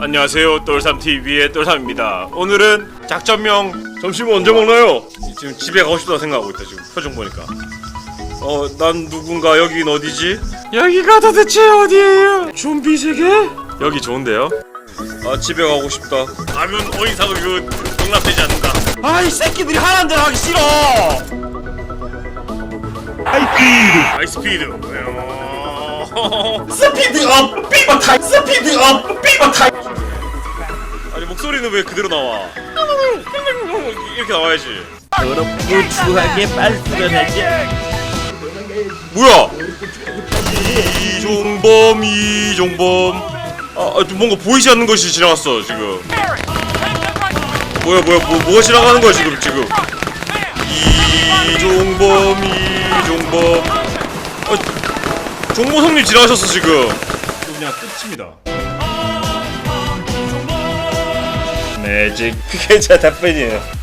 안녕하세요 똘삼TV의 똘삼입니다 오늘은 작전명 점심은 언제 먹나요? 지금 집에 가고 싶다 생각하고 있다 지금 표정 보니까 어 난 누군가 여긴 어디지? 여기가 도대체 어디예요? 좀비 세계? 여기 좋은데요? 아 집에 가고 싶다 가면 어인사고 이거 용납되지 않는다 아 이 새끼들이 하라는 대로 하기 싫어 아이스피드 스피드 업! 삐버 타임! 스피드업! 삐버 타임! 아니 목소리는 왜 그대로 나와? 이렇게 나와야지. 더럽고 추하게 말수를 하지. 뭐야? 이종범 이종범. 아, 아좀 뭔가 보이지 않는 것이 지나갔어 지금. 뭐야 뭐야 뭐, 뭐가 지나가는 거야 지금 지금? 이종범 이종범. 아, 종모성님 지나가셨어 지금. 그냥 끝입니다. 매직. 그게 제 답변이에요